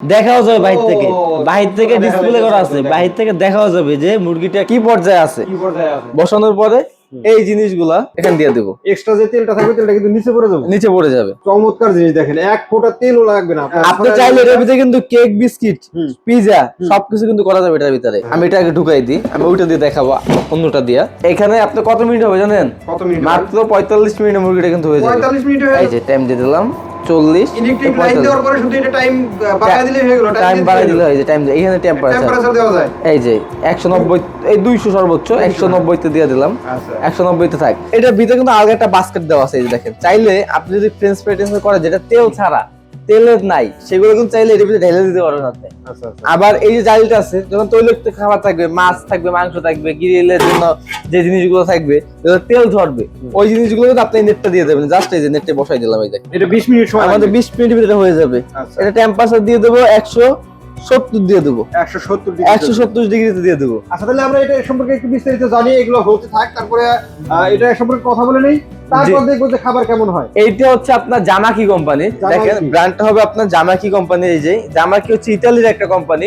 দেখাও যাবে বাহির থেকে। বাহির থেকে ডিসপ্লে করা আছে। বাহির থেকে দেখাও যাবে যে মুরগিটা কি পর্যায়ে আছে। বসানোর পরে এই জিনিসগুলা এখান দিয়ে দেবো। এক্সট্রা যে তেলটা থাকবে তেলটা কিন্তু নিচে পড়ে যাবে। নিচে পড়ে যাবে। চমৎকার জিনিস দেখেন এক ফোঁটা তেলও লাগবে না। আপনি চাইলে এটার ভিতরে কিন্তু কেক বিস্কিট। পিজা সবকিছু কিন্তু করা যাবে এটার ভিতরে। আমি এটাকে ঢুকাই দিই আমি ওইটা দিয়ে দেখাবো অন্যটা দিয়া। এখানে আপনি কত মিনিট হবে জানেন? কত মিনিট মাত্র পঁয়তাল্লিশ মিনিটে মুরগিটা কিন্তু হয়ে যাবে। পঁয়তাল্লিশ মিনিট হয়ে এই যে টাইম দিয়ে দিলাম। চল্লিশ ইলেকট্রিক লাইন দেওয়ার পরে শুধু এটা টাইম বাড়ায় দিলে হয়ে গেল টাইম দিলে হয় এখানে টেম্পারেচার টেম্পারেচার দেওয়া যায়। এই যে একশো নব্বই এই দুইশো সর্বোচ্চ একশো নব্বইতে দিয়ে দিলাম। আচ্ছা। একশো নব্বইতে থাক। এটার ভিতরে কিন্তু আলাদা একটা বাস্কেট দেওয়া আছে এই যে দেখেন। চাইলে আপনি যদি ফ্রেঞ্চ ফ্রাই করেন করে যেটা তেল ছাড়া তেলের নাই সেগুলো কিন্তু চাইলে এর ভিতরে ঢেলে দিতে পারবেন আপনি। আচ্ছা আচ্ছা। আবার এই যে জালিটা আছে যখন তৈলাক্ত খাবার থাকবে মাছ থাকবে মাংস থাকবে গ্রিলের জন্য যে জিনিসগুলো থাকবে তেল ধরবে। ওই জিনিসগুলো কিন্তু আপনি নেটটা দিয়ে দেবেন। জাস্ট এই যে নেটে বসাই দিলাম এই যে এটা 20 মিনিট সময় আমাদের বিশ মিনিট ভিতরে হয়ে যাবে। আচ্ছা। এটা টেম্পারেচার দিয়ে দেবো একশো সত্তর দিয়ে দেবো। 170 ডিগ্রি একশো সত্তর ডিগ্রিতে দিয়ে দেবো। আচ্ছা তাহলে আমরা এটা সম্পর্কে একটু বিস্তারিত জানি এগুলো হতে থাক তারপরে এটা সম্পর্কে কথা বলে নেই। তারপর দেখব যে খাবার কেমন হয়। এইটা হচ্ছে আপনার জামাকি কোম্পানি। দেখেন ব্র্যান্ডটা হবে আপনার জামাকি কোম্পানি এই যে। জামাকি হচ্ছে ইতালির একটা কোম্পানি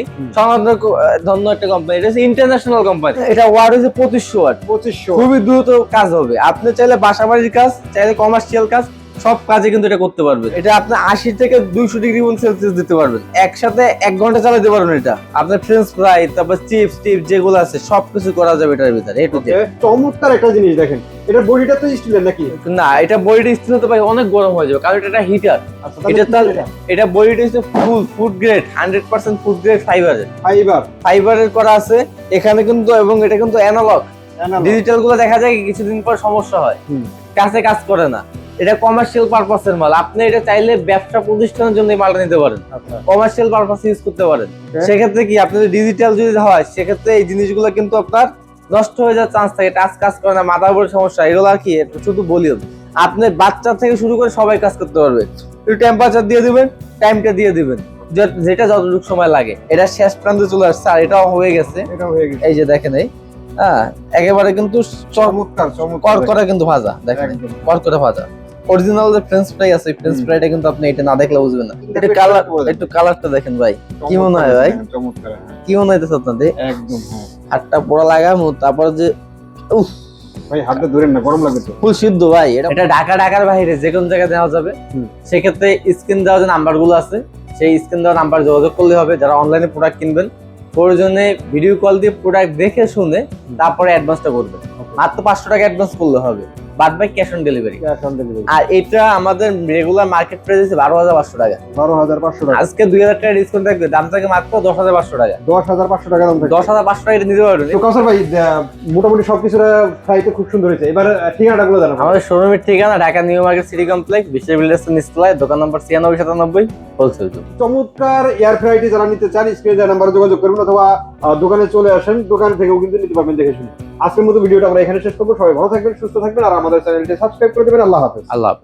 ধন্য একটা কোম্পানি। এটা হচ্ছে ইন্টারন্যাশনাল কোম্পানি। এটা ওয়ার্ড হচ্ছে পঁচিশশো ওয়াট পঁচিশশো। খুবই দ্রুত কাজ হবে। আপনি চাইলে বাসা বাড়ির কাজ চাইলে কমার্শিয়াল কাজ সব কাজে কিন্তু এটা করতে পারবেন এটা আপনি আশি থেকে দুইশো ডিগ্রি সেলসিয়াস দিতে পারবেন একসাথে এক ঘণ্টা চালাতে পারবেন এটা। আপনার ফ্রেঞ্চ ফ্রাই তারপর চিপস টিপস যেগুলো আছে সবকিছু করা যাবে এটার ভিতরে এটু এ, চমৎকার একটা জিনিস দেখেন। এটা বডিটা তো স্টিলের নাকি? না এটা বডিটা স্থির হতে পারে অনেক গরম হয়ে যাবে কারণ এটা একটা হিটার আচ্ছা এটা তার এটা? বডিটা হচ্ছে full food grade hundred percent food grade ফাইবারের ফাইবার ফাইবারের করা আছে এখানে কিন্তু এবং এটা কিন্তু অ্যানালগ ডিজিটালগুলো দেখা যায় কিছুদিন পর সমস্যা হয়। কাছে কাজ করে না। এটা কমার্শিয়াল পারপাসের মাল। আপনি এটা চাইলে ব্যবসা প্রতিষ্ঠানের জন্য মালটা নিতে পারেন। কমার্শিয়াল পারপাস ইউজ করতে পারেন। সেক্ষেত্রে কি আপনাদের ডিজিটাল যদি হয় সেক্ষেত্রে এই জিনিসগুলো কিন্তু আপনার নষ্ট হয়ে যাওয়ার চান্স থাকে টাচ কাজ করে না মাথার উপরে সমস্যা। এগুলো আর কি শুধু বলিও। আপনি বাচ্চা থেকে শুরু করে সবাই কাজ করতে পারবে। একটু টেম্পারেচার দিয়ে দিবেন টাইমটা দিয়ে দিবেন। যেটা যতটুকু সময় লাগে। এটা শেষ প্রান্তে চলে আসছে আর এটাও হয়ে গেছে। এটা হয়ে গেছে। এই যে দেখেন এই হ্যাঁ একেবারে কিন্তু চম- চমৎকার চমৎকার। কড়কড়া কিন্তু ভাজা দেখেন একদম। কড়কড়া ভাজা। অরিজিনাল যে ফ্রেঞ্চ ফ্রাই আছে ফ্রেঞ্চ ফ্রাইটা কিন্তু আপনি এটা না দেখলে বুঝবেন না। এটা একটু কালার একটু কালারটা দেখেন ভাই। কি মনে হয় ভাই? হ্যাঁ, চমৎকার হ্যাঁ। কি মনে হইতেছে আপনাদের? একদম হ্যাঁ। হাতটা পোড়া লাগামু তারপর যে উফ। ভাই হাতটা ধরেন না গরম লাগে তো। ফুল সিদ্ধ ভাই এটা এটা ঢাকা ঢাকার বাইরে যে কোন জায়গায় দেওয়া যাবে। সেক্ষেত্রে স্ক্রিন দেওয়া যে নাম্বারগুলো আছে সেই স্ক্রিন দেওয়া নাম্বার যোগাযোগ করলে হবে। যারা অনলাইনে প্রোডাক্ট কিনবেন প্রয়োজনে ভিডিও কল দিয়ে প্রোডাক্ট দেখে শুনে তারপরে অ্যাডভান্সটা করবেন। মাত্র পাঁচশো টাকা অ্যাডভান্স করলে হবে। বাদ by cash on delivery cash on delivery আর এটা আমাদের রেগুলার মার্কেট প্রাইস আছে বারো হাজার পাঁচশো টাকা। বারো হাজার পাঁচশো টাকা। আজকে দুই হাজার টাকা ডিসকাউন্ট থাকবে দাম থাকে মাত্র দশ হাজার পাঁচশো টাকা। দশ হাজার পাঁচশো টাকা দাম থাকে দশ হাজার পাঁচশো টাকা নিতে পারবেন ভাই মোটামুটি সবকিছু খুব সুন্দর হয়েছে। এবার ঠিকানাটা গুলো জানাব আমাদের শোরুমের ঠিকানা Dhaka new market city complex বিশ্বের বিল্ডার্স নিচতলায় দোকান নম্বর ছিয়ানব্বই সাতানব্বই হোলসেল চমৎকার এয়ার ফ্রাইটি যারা নিতে চান স্ক্রিনে নাম্বারে যোগাযোগ করবেন অথবা দোকানে চলে আসেন দোকান থেকেও কিন্তু নিতে পারবেন দেখে শুনে। আজকের মতো ভিডিওটা আমরা এখানে শেষ করব। সবাই ভালো থাকবেন, সুস্থ থাকবেন, আর আমাদের চ্যানেলটি সাবস্ক্রাইব করে দেবেন। আল্লাহ হাফেজ। আল্লাহ হাফেজ।